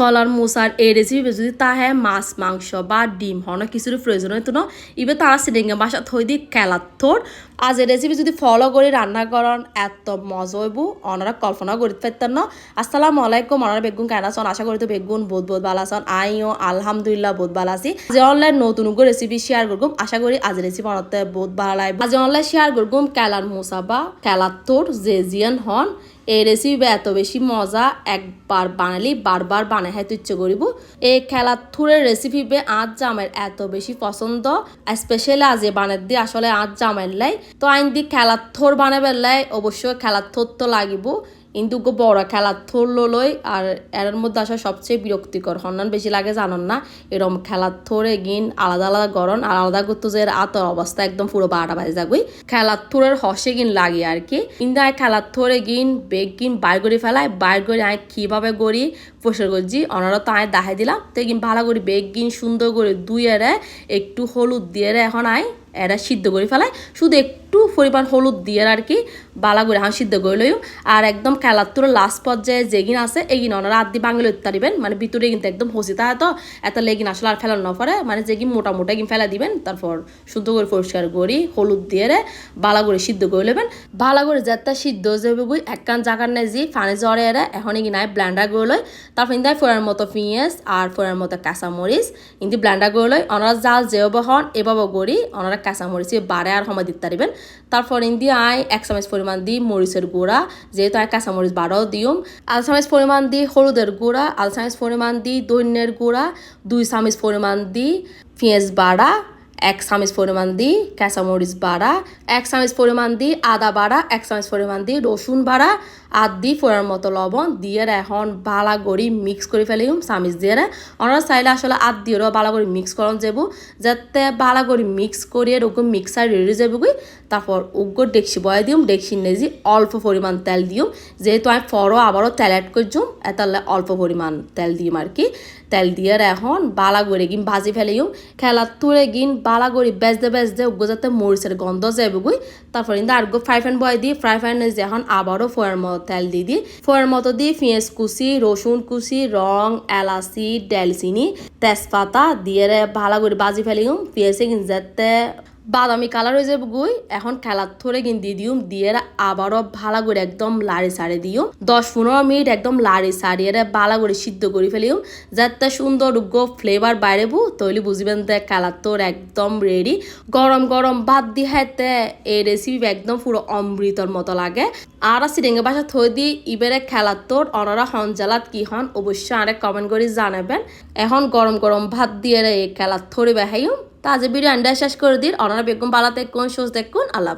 কলার, মুসার, এই রেসিপি যদি তা হ্যাঁ মাছ, মাংস বা ডিম হন কিছুর প্রয়োজন হইতো না ইবে তারা সিডিঙ্গে বাসা থই দি খেলার থোর। আজ এই রেসিপি যদি ফলো করে, রান্না করেন, এত মজা হইব। অনারা কল্পনা করতে পারতেন না। আসসালামু আলাইকুম, অনারা বেগুন কেন আছেন আশা করি তো বেগুন বহুত বহুত ভালো আছেন আইও, আলহামদুলিল্লাহ বহুত ভালো আছি। যে অনলাইন নতুন রেসিপি শেয়ার করগুম। আশা করি আজ রেসিপি অনাতে বহুত ভালো লাগবে। আজ অনলাইন শেয়ার করগুম কেলার, মুসা বা কেলার তোর যে জিয়ান হন। এই রেসিপি এত বেশি মজা, একবার বানালি বারবার বানাই হয়তো ইচ্ছে করিব? এই খেলার থুরের রেসিপি বে আজ জামের এত বেশি পছন্দ স্পেশালি আজ এ বানের দি। আসলে আজ জামের লাই তো আইন দি খেলার থোর বানাবার লাই অবশ্যই খেলার থোর তো লাগিব। কিন্তু বড় থোর লই আর এর মধ্যে আসা সবচেয়ে বিরক্তিকর। হন্নান বেশি লাগে জানন না, এরম খেলার থোরে গিন আলাদা আলাদা গরম আর আলাদা করতে যে আতর অবস্থা একদম পুরো বারোটা বাজে যাগুই খেলার থোরের হসে গিন লাগে আর কি। কিন্তু আয় খেলার থোরে গিন, বেগ গিন, বাইর করে ফেলায়, বাইর করে আয় কীভাবে গড়ি পরিষ্কার করছি অনারা তো আয় দাহাই দিলাম, তো গিন ভালো করে, বেগ গিন সুন্দর করে দুইয়ে একটু হলুদ দিয়ে এখন আয়, এরা সিদ্ধ করে ফেলায়। শুধু একটু পরিমাণ হলুদ দিয়ে আর কি বালা করে হাঁ সিদ্ধ করে লইও। আর একদম খেলার লাস্ট পর্যায়ে যেগিন আছে এগিন ওনারা আদি বাঙালি উত্তারিবেন মানে ভিতরে কিন্তু একদম হসি তা, এত লেগিন আসলে আর ফেলার না মানে যেগিন মোটা মোটা গিন ফেলা দিবেন, তারপর সুন্দর করে পরিষ্কার করি, হলুদ দিয়ে রে বালা সিদ্ধ করে নেবেন বালা যাতে সিদ্ধ যাবে বুই, এক কান জাগার নেই যে ফানে জ্বরে এরা এখন এগিন আয় ব্ল্যান্ডার করে লয় তারপর ইন্দায় ফোড়ার মতো পিঁয়াজ আর ফোড়ার মতো কাঁচামরিচ কিন্তু ব্ল্যান্ডার করে লয় ওনারা জাল যেভাবে হন, এভাবে করি, ওনারা কাঁচামরিচে বাড়ে আর সময় দিতে পারিবেন তারপর ইন্দি আয় এক চামচ পরিমাণ দিই মরিচের গুঁড়া, যেহেতু আর কাঁচামরিচ বাড়াও দিউম আধা চামচ পরিমাণ দিই হলুদের গুঁড়া আধা চামচ পরিমাণ দিই দৈন্যের গুঁড়া, দুই চামচ পরিমাণ দিই পেঁয়াজ বাড়া, এক চামচ পরিমাণ দিই কাঁচামরিচ বাড়া, এক চামচ পরিমাণ দিই আদা বাড়া, এক চামচ পরিমাণ দিই রসুন বাড়া আর দিই ফোড়ার মতো লবণ দিয়ে এখন বালা গড়ি মিক্স করে ফেলিম চামিচ দিয়ে ওনারা চাইলে আসলে আদ দিয়েও বালা করে মিক্স করন যাব, যাতে বালা করে মিক্স করিয়ে ওরকম মিক্সার রেডি যাবগই তারপর উগ্র ডেকসি বয়ে দিম ডেকসি নেজি অল্প পরিমাণ তেল দিম, যেহেতু আমি ফরও আবারও তেল অ্যাড করছুম এতালে অল্প পরিমাণ তেল দিম আর কি। তেল দিয়ে এখন বালা করে গিন ভাজি ফেলিম খেলার তুলে গিন বালা করে বেজতে বেজতে উগ্র যাতে মরিচের গন্ধ যাবগই তারপর কিন্তু আর ফ্রাই প্যান বয়ে দিই ফ্রাই প্যান এখন আবারও ফোয়ার মতো তেল দিয়ে দিই ফোয়ার মতো দিয়ে পেঁয়াজ কুচি, রসুন কুচি, রং, এলাচি, ডালচিনি, তেজপাতা দিয়ে ভালো করে বাজি ফেলি পেঁয়াজে যাতে বাদামি কালার হয়ে যাবে গুই। এখন খেলার থরে কিন দিয়ে দিও। দিয়ে আবারও ভালো করে একদম লাড়ি সারে দিও। দশ পনেরো মিনিট একদম লাড়ি সারিয়ে ভালো করে সিদ্ধ করে ফেলিও। যাতে সুন্দর গো ফ্লেভার বাইরেবো তৈলি বুঝবেন তে খেলার তোর একদম রেডি গরম গরম ভাত দিয়ে হাতে এই রেসিপি একদম পুরো অমৃতর মতো লাগে। আর সিরিঙ্গে বাসা থই দি। ইবেরে খেলার তোর অনারা হনজালাত কি হন অবশ্যই আরেক কমেন্ট করে জানাবেন। এখন গরম গরম ভাত দিয়ে এই খেলার থরে বেহাইও। তা আজ ভিডিও আন্ডা শেষ করে দিন অনারা বেগম পালাতে কোন সোজ দেখুন আল্লাহ।